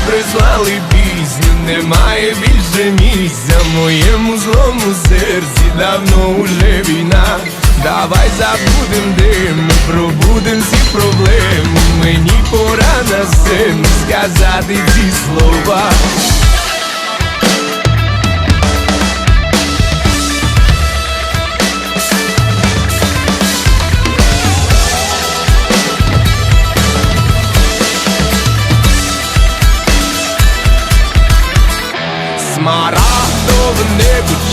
Мені прислали пісню, немає більше місця в моєму злому серці давно уже війна. Давай забудем дим, ми пробудем всі проблеми. Мені пора на сцену сказати ці слова. Смарагдове небо